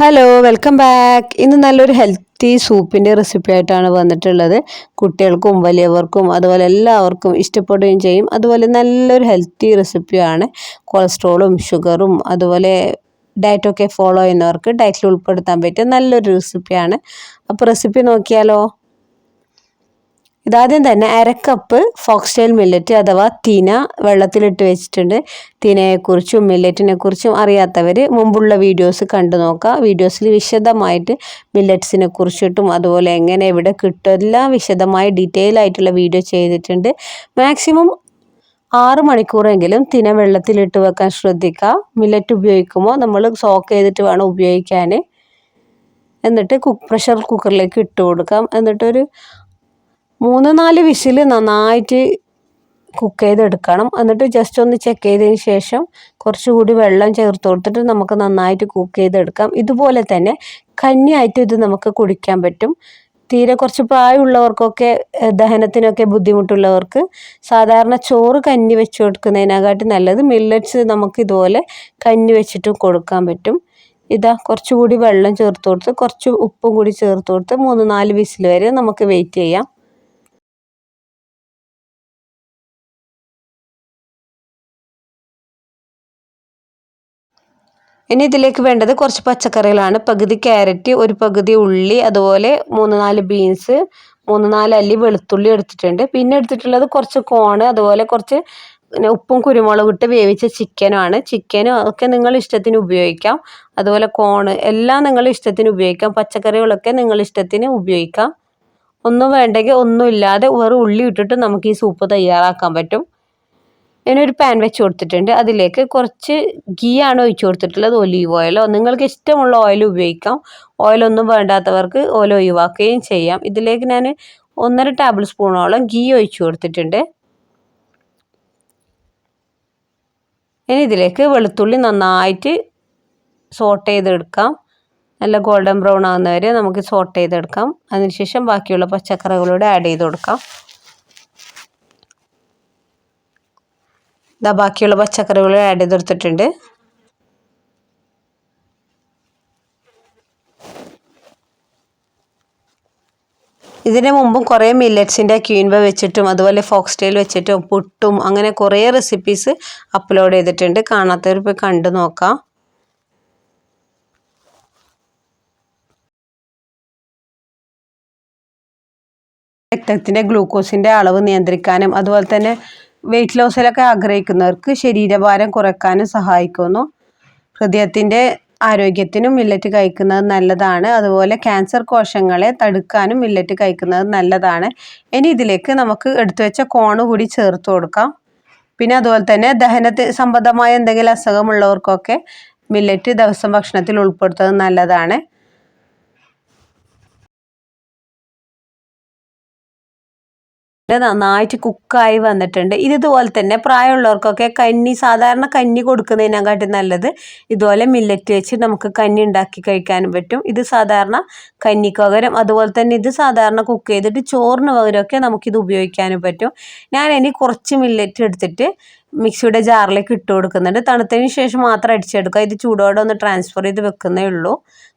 Hello welcome back ഇന്ന് നല്ലൊരു healthy സൂപ്പിന്റെ recipe ആയിട്ടാണ് വന്നിട്ടുള്ളത്. കുട്ടികൾക്കും വലിയവർക്കും അതുപോലെ എല്ലാവർക്കും ഇഷ്ടപ്പെടുകയും ചെയ്യും. അതുപോലെ നല്ലൊരു ഹെൽത്തി റെസിപ്പിയാണ് കൊളസ്ട്രോളും ഷുഗറും അതുപോലെ ഡയറ്റൊക്കെ ഫോളോ ചെയ്യുന്നവർക്ക് ഡയറ്റിൽ ഉൾപ്പെടുത്താൻ പറ്റിയ നല്ലൊരു റെസിപ്പിയാണ് അപ്പോൾ റെസിപ്പി നോക്കിയാലോ? ഇതാദ്യം തന്നെ അരക്കപ്പ് ഫോക്സ്റ്റൈൽ മില്ലറ്റ് അഥവാ തിന വെള്ളത്തിലിട്ട് വെച്ചിട്ടുണ്ട്. തിനയെക്കുറിച്ചും മില്ലറ്റിനെ കുറിച്ചും അറിയാത്തവർ മുമ്പുള്ള വീഡിയോസ് കണ്ടു നോക്കുക വീഡിയോസിൽ വിശദമായിട്ട് മില്ലറ്റ്സിനെ കുറിച്ചിട്ടും അതുപോലെ എങ്ങനെ എവിടെ കിട്ടും എല്ലാം വിശദമായി ഡീറ്റെയിൽ ആയിട്ടുള്ള വീഡിയോ ചെയ്തിട്ടുണ്ട്. മാക്സിമം ആറ് മണിക്കൂറെങ്കിലും തിന വെള്ളത്തിലിട്ട് വെക്കാൻ ശ്രദ്ധിക്കുക മില്ലറ്റ് ഉപയോഗിക്കുമ്പോൾ നമ്മൾ സോക്ക് ചെയ്തിട്ട് വേണം ഉപയോഗിക്കാൻ എന്നിട്ട് കുക്ക് പ്രഷർ കുക്കറിലേക്ക് ഇട്ട് കൊടുക്കാം. എന്നിട്ടൊരു മൂന്ന് നാല് വിസിൽ നന്നായിട്ട് കുക്ക് ചെയ്തെടുക്കണം. എന്നിട്ട് ജസ്റ്റ് ഒന്ന് ചെക്ക് ചെയ്തതിന് ശേഷം കുറച്ചുകൂടി വെള്ളം ചേർത്ത് കൊടുത്തിട്ട് നമുക്ക് നന്നായിട്ട് കുക്ക് ചെയ്തെടുക്കാം. ഇതുപോലെ തന്നെ കഞ്ഞിയായിട്ട് ഇത് നമുക്ക് കുടിക്കാൻ പറ്റും. തീരെ കുറച്ച് പ്രായമുള്ളവർക്കൊക്കെ ദഹനത്തിനൊക്കെ ബുദ്ധിമുട്ടുള്ളവർക്ക് സാധാരണ ചോറ് കഞ്ഞി വെച്ച് കൊടുക്കുന്നതിനെക്കാട്ടി നല്ലത് മില്ലറ്റ്സ് നമുക്ക് ഇതുപോലെ കഞ്ഞി വെച്ചിട്ടും കൊടുക്കാൻ പറ്റും. ഇതാ കുറച്ചുകൂടി വെള്ളം ചേർത്ത് കൊടുത്ത് കുറച്ച് ഉപ്പും കൂടി ചേർത്ത് കൊടുത്ത് മൂന്ന് നാല് വിസിൽ വരെ നമുക്ക് വെയിറ്റ് ചെയ്യാം. ഇനി ഇതിലേക്ക് വേണ്ടത് കുറച്ച് പച്ചക്കറികളാണ്. പകുതി ക്യാരറ്റ് ഒരു പകുതി ഉള്ളി അതുപോലെ മൂന്ന് നാല് ബീൻസ് മൂന്ന് നാല് അല്ലി വെളുത്തുള്ളി എടുത്തിട്ടുണ്ട്. പിന്നെ എടുത്തിട്ടുള്ളത് കുറച്ച് കോണ് അതുപോലെ കുറച്ച് ഉപ്പും കുരുമുളകും ഇട്ട് വേവിച്ച ചിക്കനുമാണ് ചിക്കനും ഒക്കെ നിങ്ങൾ ഇഷ്ടത്തിന് ഉപയോഗിക്കാം. അതുപോലെ കോണ് എല്ലാം നിങ്ങൾ ഇഷ്ടത്തിന് ഉപയോഗിക്കാം. പച്ചക്കറികളൊക്കെ നിങ്ങൾ ഇഷ്ടത്തിന് ഉപയോഗിക്കാം. ഒന്നും വേണ്ടെങ്കിൽ ഒന്നും ഇല്ലാതെ വെറും ഉള്ളി ഇട്ടിട്ട് നമുക്ക് ഈ സൂപ്പ് തയ്യാറാക്കാൻ പറ്റും. ഞാനൊരു പാൻ വെച്ച് കൊടുത്തിട്ടുണ്ട്. അതിലേക്ക് കുറച്ച് ഗീ ആണ് ഒഴിച്ചു കൊടുത്തിട്ടുള്ളത്. ഒലീവ് ഓയിലോ നിങ്ങൾക്ക് ഇഷ്ടമുള്ള ഓയിൽ ഉപയോഗിക്കാം. ഓയിലൊന്നും വേണ്ടാത്തവർക്ക് ഓയിൽ ഒഴിവാക്കുകയും ചെയ്യാം. ഇതിലേക്ക് ഞാൻ ഒന്നര ടേബിൾ സ്പൂണോളം ഗീ ഒഴിച്ചു കൊടുത്തിട്ടുണ്ട്. ഇനി ഇതിലേക്ക് വെളുത്തുള്ളി നന്നായിട്ട് സോട്ട് ചെയ്തെടുക്കാം. നല്ല ഗോൾഡൻ ബ്രൗൺ ആകുന്നവരെ നമുക്ക് സോട്ട് ചെയ്തെടുക്കാം. അതിനുശേഷം ബാക്കിയുള്ള പച്ചക്കറികളൂടെ ആഡ് ചെയ്ത് കൊടുക്കാം. ഇതാ ബാക്കിയുള്ള പച്ചക്കറികൾ ആഡ് ചെയ്ത് കൊടുത്തിട്ടുണ്ട്. ഇതിന് മുമ്പും കുറേ മില്ലറ്റ്സിന്റെ ക്യൂൻബ വെച്ചിട്ടും അതുപോലെ ഫോക്സ്റ്റൈൽ വെച്ചിട്ടും പുട്ടും അങ്ങനെ കുറേ റെസിപ്പീസ് അപ്ലോഡ് ചെയ്തിട്ടുണ്ട്. കാണാത്തവർ പോയി കണ്ടു നോക്കാം. രക്തത്തിന്റെ ഗ്ലൂക്കോസിന്റെ അളവ് നിയന്ത്രിക്കാനും അതുപോലെ തന്നെ വെയിറ്റ് ലോസിലൊക്കെ ആഗ്രഹിക്കുന്നവർക്ക് ശരീരഭാരം കുറയ്ക്കാനും സഹായിക്കുന്നു. ഹൃദയത്തിന്റെ ആരോഗ്യത്തിനും മില്ലറ്റ് കഴിക്കുന്നത് നല്ലതാണ്. അതുപോലെ ക്യാൻസർ കോശങ്ങളെ തടുക്കാനും മില്ലറ്റ് കഴിക്കുന്നത് നല്ലതാണ്. ഇനി ഇതിലേക്ക് നമുക്ക് എടുത്തു വെച്ച കോണ് കൂടി ചേർത്ത് കൊടുക്കാം. പിന്നെ അതുപോലെ തന്നെ ദഹനത്തെ സംബന്ധമായ എന്തെങ്കിലും അസുഖമുള്ളവർക്കൊക്കെ മില്ലറ്റ് ദിവസം ഭക്ഷണത്തിൽ ഉൾപ്പെടുത്തുന്നത് നല്ലതാണ്. നന്നായിട്ട് കുക്കായി വന്നിട്ടുണ്ട്. ഇത് ഇതുപോലെ തന്നെ പ്രായമുള്ളവർക്കൊക്കെ കഞ്ഞി സാധാരണ കഞ്ഞി കൊടുക്കുന്നതിനെക്കാട്ടി നല്ലത് ഇതുപോലെ മില്ലറ്റ് വെച്ച് നമുക്ക് കഞ്ഞി ഉണ്ടാക്കി കഴിക്കാനും പറ്റും. ഇത് സാധാരണ കഞ്ഞിക്ക് പകരം അതുപോലെ തന്നെ ഇത് സാധാരണ കുക്ക് ചെയ്തിട്ട് ചോറിന് പകരമൊക്കെ നമുക്കിത് ഉപയോഗിക്കാനും പറ്റും. ഞാൻ കുറച്ച് മില്ലറ്റ് എടുത്തിട്ട് മിക്സിയുടെ ജാറിലേക്ക് ഇട്ട് കൊടുക്കുന്നുണ്ട്. തണുത്തതിന് ശേഷം മാത്രം അടിച്ചെടുക്കുക. ഇത് ചൂടോടെ ഒന്ന് ട്രാൻസ്ഫർ ചെയ്ത് വെക്കുന്നേ ഉള്ളൂ.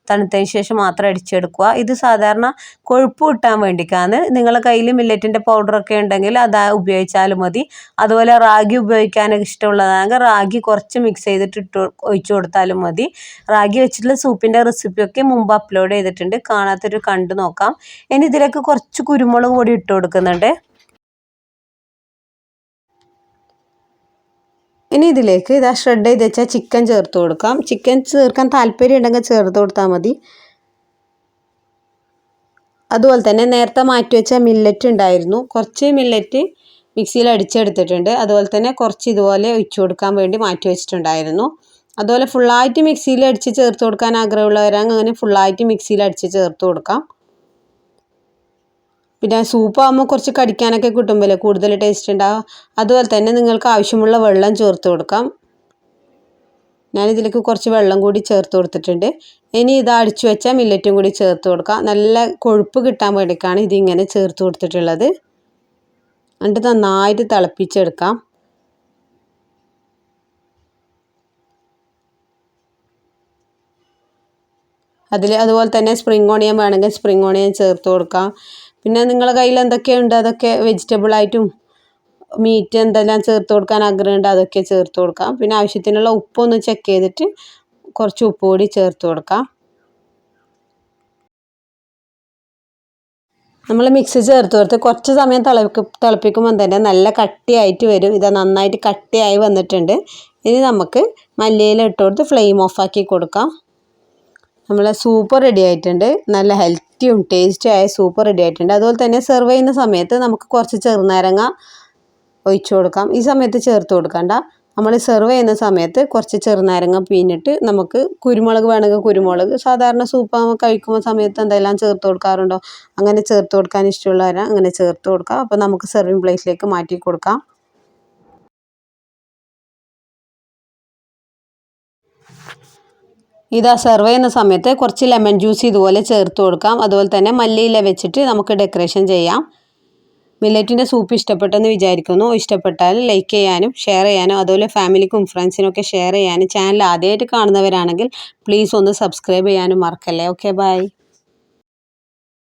തണുത്തതിന് ശേഷം മാത്രം അടിച്ചെടുക്കുക. ഇത് സാധാരണ കൊഴുപ്പ് കിട്ടാൻ വേണ്ടിക്കാണ്. നിങ്ങളുടെ കയ്യിൽ മില്ലറ്റിന്റെ പൗഡറൊക്കെ ഉണ്ടെങ്കിൽ അത് ഉപയോഗിച്ചാലും മതി. അതുപോലെ റാഗി ഉപയോഗിക്കാനൊക്കെ ഇഷ്ടമുള്ളതാണെങ്കിൽ റാഗി കുറച്ച് മിക്സ് ചെയ്തിട്ട് ഇട്ട് ഒഴിച്ചു കൊടുത്താലും മതി. റാഗി വെച്ചിട്ടുള്ള സൂപ്പിന്റെ റെസിപ്പിയൊക്കെ മുമ്പ് അപ്ലോഡ് ചെയ്തിട്ടുണ്ട്. കാണാത്തൊരു കണ്ടു നോക്കാം. ഇനി ഇതിലേക്ക് കുറച്ച് കുരുമുളക് പൊടി ഇട്ട് കൊടുക്കുന്നുണ്ട്. ഇനി ഇതിലേക്ക് ഇതാ ഷ്രെഡ് ചെയ്ത് വെച്ചാൽ ചിക്കൻ ചേർത്ത് കൊടുക്കാം. ചിക്കൻ ചേർക്കാൻ താല്പര്യം ഉണ്ടെങ്കിൽ ചേർത്ത് കൊടുത്താൽ മതി. അതുപോലെ തന്നെ നേരത്തെ മാറ്റി വെച്ച മില്ലറ്റ് ഉണ്ടായിരുന്നു. കുറച്ച് മില്ലറ്റ് മിക്സിയിൽ അടിച്ചെടുത്തിട്ടുണ്ട്. അതുപോലെ തന്നെ കുറച്ച് ഇതുപോലെ ഒഴിച്ചു കൊടുക്കാൻ വേണ്ടി മാറ്റി വെച്ചിട്ടുണ്ടായിരുന്നു. അതുപോലെ ഫുള്ളായിട്ട് മിക്സിയിൽ അടിച്ച് ചേർത്ത് കൊടുക്കാൻ ആഗ്രഹമുള്ളവരാണെങ്കിൽ അങ്ങനെ ഫുള്ളായിട്ട് മിക്സിയിൽ അടിച്ച് ചേർത്ത് കൊടുക്കാം. പിന്നെ സൂപ്പ് ആകുമ്പോൾ കുറച്ച് കടിക്കാനൊക്കെ കിട്ടുമ്പോഴല്ലേ കൂടുതൽ ടേസ്റ്റ് ഉണ്ടാവും അതുപോലെ തന്നെ നിങ്ങൾക്ക് ആവശ്യമുള്ള വെള്ളം ചേർത്ത് കൊടുക്കാം. ഞാനിതിലേക്ക് കുറച്ച് വെള്ളം കൂടി ചേർത്ത് കൊടുത്തിട്ടുണ്ട്. ഇനി ഇത് അടിച്ചു വെച്ച മില്ലറ്റും കൂടി ചേർത്ത് കൊടുക്കാം. നല്ല കൊഴുപ്പ് കിട്ടാൻ വേണ്ടിയിട്ടാണ് ഇതിങ്ങനെ ചേർത്ത് കൊടുത്തിട്ടുള്ളത്. എന്നിട്ട് നന്നായിട്ട് തിളപ്പിച്ചെടുക്കാം. അതിൽ അതുപോലെ തന്നെ സ്പ്രിംഗ് ഓണിയൻ വേണമെങ്കിൽ സ്പ്രിംഗ് ഓണിയൻ ചേർത്ത് കൊടുക്കാം. പിന്നെ നിങ്ങളെ കയ്യിൽ എന്തൊക്കെയുണ്ട്? അതൊക്കെ വെജിറ്റബിൾ ആയിട്ടും മീറ്റ് എന്തെല്ലാം ചേർത്ത് കൊടുക്കാൻ ആഗ്രഹമുണ്ട് അതൊക്കെ ചേർത്ത് കൊടുക്കാം. പിന്നെ ആവശ്യത്തിനുള്ള ഉപ്പൊന്ന് ചെക്ക് ചെയ്തിട്ട് കുറച്ച് ഉപ്പ് കൂടി ചേർത്ത് കൊടുക്കാം. നമ്മൾ മിക്സി ചേർത്ത് കൊടുത്ത് കുറച്ച് സമയം തിളപ്പി തിളപ്പിക്കുമ്പോൾ തന്നെ നല്ല കട്ടിയായിട്ട് വരും. ഇത് നന്നായിട്ട് കട്ടിയായി വന്നിട്ടുണ്ട്. ഇനി നമുക്ക് മല്ലിയില ഇട്ട് കൊടുത്ത് ഫ്ലെയിം ഓഫാക്കി കൊടുക്കാം. നമ്മളെ സൂപ്പ് റെഡി ആയിട്ടുണ്ട്. നല്ല ഹെൽത്തിയും ടേസ്റ്റിയായ സൂപ്പ് റെഡി ആയിട്ടുണ്ട്. അതുപോലെ തന്നെ സെർവ് ചെയ്യുന്ന സമയത്ത് നമുക്ക് കുറച്ച് ചെറുനാരങ്ങ ഒഴിച്ചു കൊടുക്കാം. ഈ സമയത്ത് ചേർത്ത് കൊടുക്കണ്ട. നമ്മൾ സെർവ് ചെയ്യുന്ന സമയത്ത് കുറച്ച് ചെറുനാരങ്ങ പിന്നിട്ട് നമുക്ക് കുരുമുളക് വേണമെങ്കിൽ കുരുമുളക് സാധാരണ സൂപ്പ് കഴിക്കുമ്പോൾ സമയത്ത് എന്തെല്ലാം ചേർത്ത് കൊടുക്കാറുണ്ടോ? അങ്ങനെ ചേർത്ത് കൊടുക്കാൻ ഇഷ്ടമുള്ളവരാണ് അങ്ങനെ ചേർത്ത് കൊടുക്കാം. അപ്പോൾ നമുക്ക് സെർവിങ് പ്ലേറ്റിലേക്ക് മാറ്റി കൊടുക്കാം. ഇതാ സെർവ് ചെയ്യുന്ന സമയത്ത് കുറച്ച് ലെമൺ ജ്യൂസ് ഇതുപോലെ ചേർത്ത് കൊടുക്കാം. അതുപോലെ തന്നെ മല്ലിയില വെച്ചിട്ട് നമുക്ക് ഡെക്കറേഷൻ ചെയ്യാം. മില്ലറ്റിന്റെ സൂപ്പ് ഇഷ്ടപ്പെട്ടെന്ന് വിചാരിക്കുന്നു. ഇഷ്ടപ്പെട്ടാൽ ലൈക്ക് ചെയ്യാനും ഷെയർ ചെയ്യാനും അതുപോലെ ഫാമിലിക്കും ഫ്രണ്ട്സിനൊക്കെ ഷെയർ ചെയ്യാനും ചാനൽ ആദ്യമായിട്ട് കാണുന്നവരാണെങ്കിൽ പ്ലീസ് ഒന്ന് സബ്സ്ക്രൈബ് ചെയ്യാനും മറക്കല്ലേ. Okay bye